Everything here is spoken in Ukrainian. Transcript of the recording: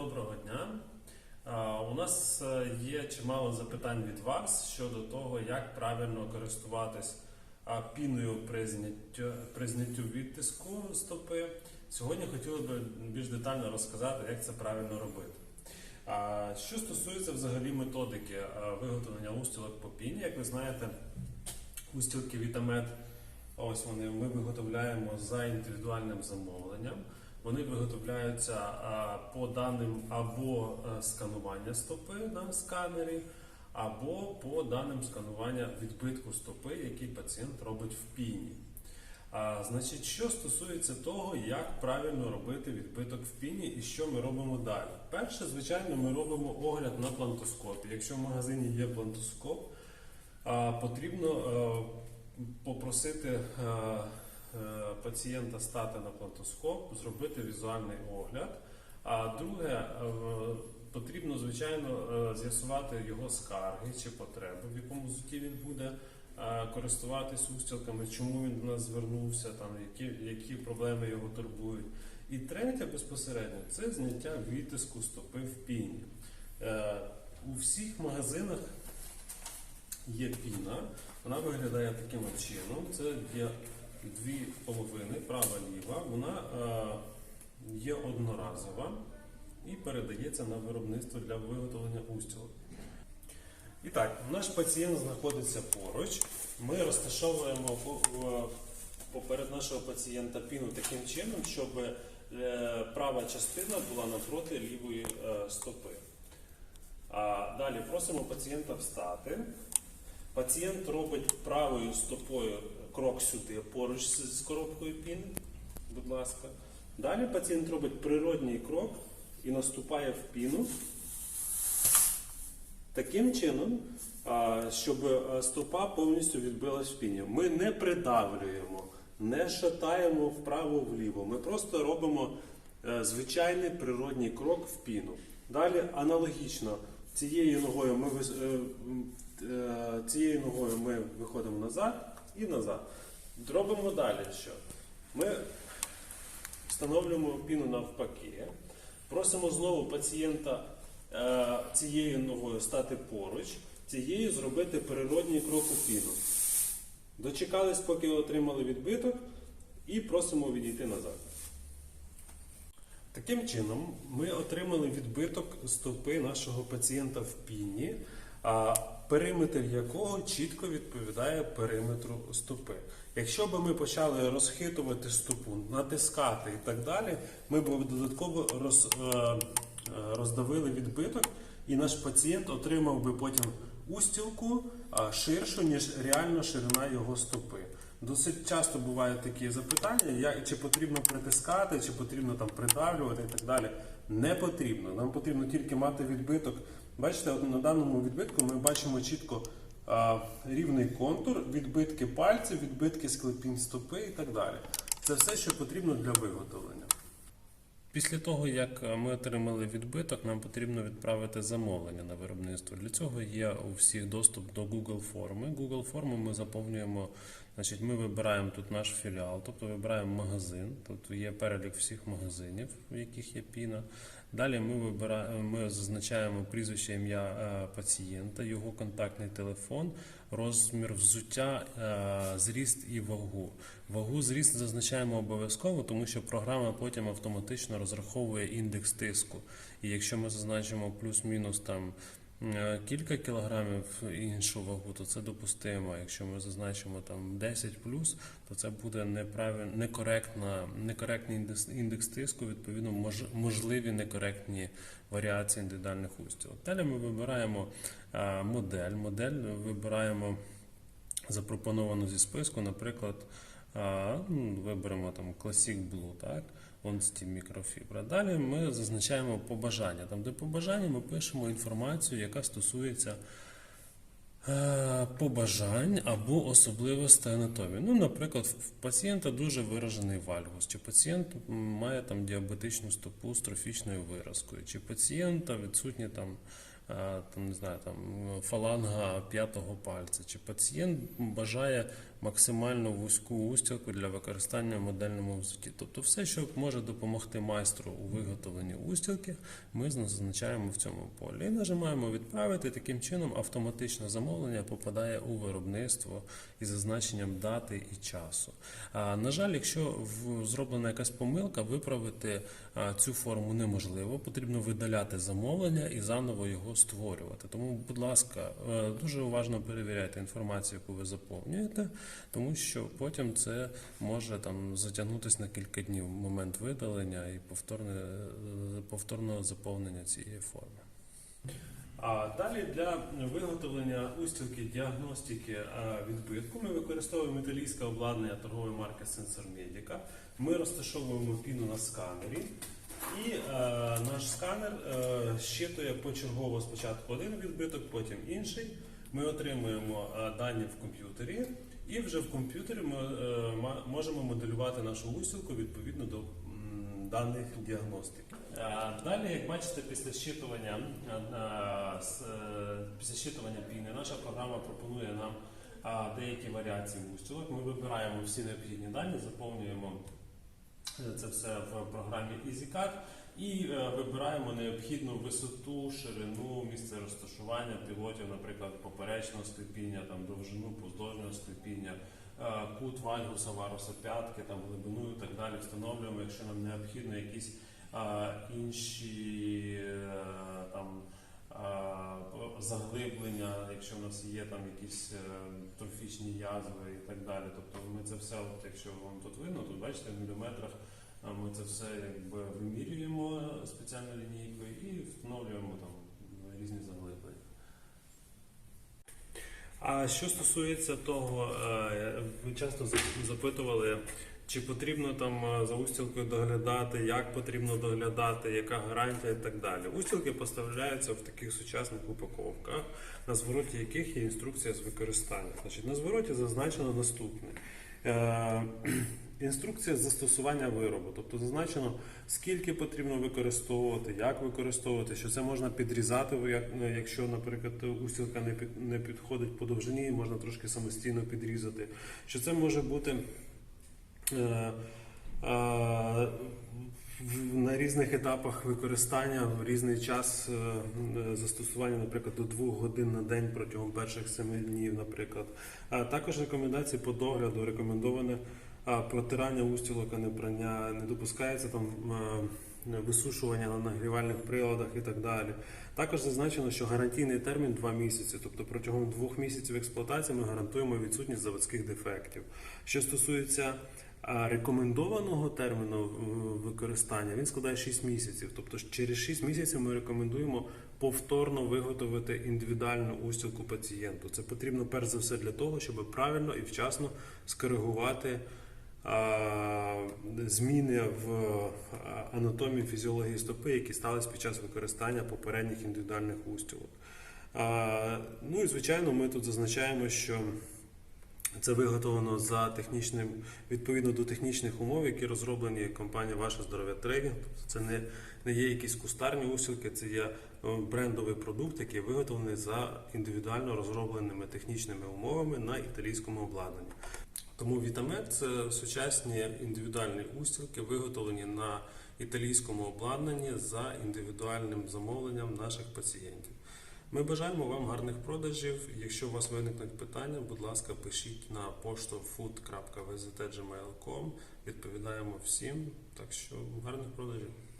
доброго дня. У нас е, є чимало запитань від вас щодо того, як правильно користуватись піною при зняттю, при зняттю відтиску стопи. Сьогодні хотіли би більш детально розказати, як це правильно робити. Що стосується взагалі методики виготовлення устілок по піні, як ви знаєте, устілки Вітамет, ось вони ми виготовляємо за індивідуальним замовленням. Вони виготовляються по даним або е, сканування стопи на сканері, або по даним сканування відбитку стопи, який пацієнт робить в піні. А, значить, що стосується того, як правильно робити відбиток в піні і що ми робимо далі. Перше, звичайно, ми робимо огляд на плантоскопі. Якщо в магазині є плантоскоп, а, потрібно е, попросити е, е, пацієнта стати на плантоскоп, зробити візуальний огляд. А друге, е, потрібно, звичайно, е, з'ясувати його скарги чи потреби, в якому зуті він буде е, користуватись устілками, чому він до нас звернувся, там, які, які проблеми його турбують. І третє безпосередньо це зняття відтиску стопи в піні. Е, У всіх магазинах є піна, вона виглядає таким чином. Це є дві половини, права ліва. Вона е, є одноразова і передається на виробництво для виготовлення устілок. І так, наш пацієнт знаходиться поруч. Ми розташовуємо поперед нашого пацієнта піну таким чином, щоб е, права частина була навпроти лівої е, стопи. А далі просимо пацієнта встати. Пацієнт робить правою стопою крок сюди, поруч з коробкою піни. Будь ласка. Далі пацієнт робить природній крок і наступає в піну. Таким чином, щоб е, стопа повністю відбилась в піні. Ми не придавлюємо, не шатаємо вправо-вліво. Ми просто робимо е, звичайний природній крок в піну. Далі аналогічно цією ногою ми е, цією ногою ми виходимо назад і назад. Робимо далі що? Ми встановлюємо піну навпаки. Просимо знову пацієнта е, цією ногою стати поруч, цією зробити природній крок у піну. Дочекались, поки отримали відбиток, і просимо відійти назад. Таким чином, ми отримали відбиток стопи нашого пацієнта в піні, периметр якого чітко відповідає периметру стопи. Якщо б ми почали розхитувати стопу, натискати і так далі, ми б додатково роз, е, е, роздавили відбиток, і наш пацієнт отримав би потім устілку ширшу, ніж реальна ширина його стопи. Досить часто бувають такі запитання, як, чи потрібно притискати, чи потрібно там придавлювати і так далі. Не потрібно. Нам потрібно тільки мати відбиток. Бачите, от на даному відбитку ми бачимо чітко а, рівний контур, відбитки пальців, відбитки склепінь стопи і так далі. Це все, що потрібно для виготовлення. Після того, як е, ми отримали відбиток, нам потрібно відправити замовлення на виробництво. Для цього є у всіх доступ до Google форми. Google форму ми заповнюємо, значить, ми вибираємо тут наш філіал, тобто вибираємо магазин. Тут є перелік всіх магазинів, в яких є піна. Далі ми вибираємо, ми зазначаємо прізвище ім'я е, пацієнта, його контактний телефон, розмір взуття, е, зріст і вагу. Вагу зріст зазначаємо обов'язково, тому що програма потім автоматично розраховує індекс тиску. І якщо ми зазначимо плюс-мінус там кілька кілограмів іншу вагу, то це допустимо. Якщо ми зазначимо там 10 плюс, то це буде неправильно, некоректна, некоректний індекс, індекс тиску, відповідно, мож, можливі некоректні варіації індивідуальних устілок. Далі ми вибираємо е, модель. Модель вибираємо запропоновану зі списку, наприклад, а, ну, виберемо там Classic Blue, так? Онсті мікрофібра. Далі ми зазначаємо побажання. Там, де побажання, ми пишемо інформацію, яка стосується е, побажань або особливостей анатомії. Ну, наприклад, в пацієнта дуже виражений вальгус, чи пацієнт має там діабетичну стопу з трофічною виразкою, чи пацієнта відсутні там. е, Там не знаю, там фаланга п'ятого пальця, чи пацієнт бажає максимально вузьку устілку для використання в модельному взутті. Тобто все, що може допомогти майстру у виготовленні устілки, ми зазначаємо в цьому полі. І нажимаємо відправити. Таким чином автоматично замовлення попадає у виробництво із зазначенням дати і часу. А, на жаль, якщо зроблена якась помилка, виправити цю форму неможливо. Потрібно видаляти замовлення і заново його створювати. Тому, будь ласка, е, дуже уважно перевіряйте інформацію, яку ви заповнюєте, тому що потім це може там затягнутися на кілька днів момент видалення і повторне, повторного заповнення цієї форми. А далі для виготовлення устілки діагностики е, відбитку ми використовуємо італійське обладнання торгової марки Sensor Medica. Ми розташовуємо піну на сканері, і е, наш сканер е, щитує почергово спочатку один відбиток, потім інший. Ми отримуємо е, дані в комп'ютері, і вже в комп'ютері ми е, можемо моделювати нашу устілку відповідно до даних діагностики. Е, Далі, як бачите, після щитування, е, після щитування піни наша програма пропонує нам деякі варіації устілок. Ми вибираємо всі необхідні дані, заповнюємо це все в програмі EasyCAD і е, вибираємо необхідну висоту, ширину, місце розташування пілотів, наприклад, поперечного склепіння, там довжину поздовжнього склепіння, е, кут вальгуса, варуса п'ятки, там глибину і так далі. Встановлюємо, якщо нам необхідно якісь е, інші там. Заглиблення, якщо в нас є там якісь трофічні язви і так далі. Тобто ми це все, от, якщо вам тут видно, тут бачите в міліметрах Ми це все якби вимірюємо спеціальною лінійкою і встановлюємо там різні заглиблення. А що стосується того, е, ви часто запитували, чи потрібно там е, за устілкою доглядати, як потрібно доглядати, яка гарантія і так далі. Устілки поставляються в таких сучасних упаковках, на звороті яких є інструкція з використання. Значить, на звороті зазначено наступне. Е, Інструкція застосування виробу, тобто зазначено, скільки потрібно використовувати, як використовувати, що це можна підрізати, ну, якщо, наприклад, устілка не, під, не підходить по довжині, можна трошки самостійно підрізати. Що це може бути е, е, на різних етапах використання в різний час е, е, застосування, наприклад, до двох годин на день протягом перших семи днів, наприклад. А також рекомендації по догляду, рекомендоване протирання устілок, а не прання, не допускається там висушування на нагрівальних приладах і так далі. Також зазначено, що гарантійний термін 2 місяці, тобто протягом двох місяців експлуатації ми гарантуємо відсутність заводських дефектів. Що стосується рекомендованого терміну е, використання, він складає 6 місяців. Тобто через 6 місяців ми рекомендуємо повторно виготовити індивідуальну устілку пацієнту. Це потрібно перш за все для того, щоб правильно і вчасно скоригувати зміни в анатомії фізіології стопи, які сталися під час використання попередніх індивідуальних устілок. Ну і звичайно, ми тут зазначаємо, що це виготовлено за технічним відповідно до технічних умов, які розроблені компанією Ваше здоров'я трейдинг. Тобто це не, не є якісь кустарні усілки, це є е, брендовий продукт, який виготовлений за індивідуально розробленими технічними умовами на італійському обладнанні. Тому Вітамек це сучасні індивідуальні устілки, виготовлені на італійському обладнанні за індивідуальним замовленням наших пацієнтів. Ми бажаємо вам гарних продажів. Якщо у вас виникнуть питання, будь ласка, пишіть на пошту food.vzt.gmail.com. Відповідаємо всім. Так що гарних продажів.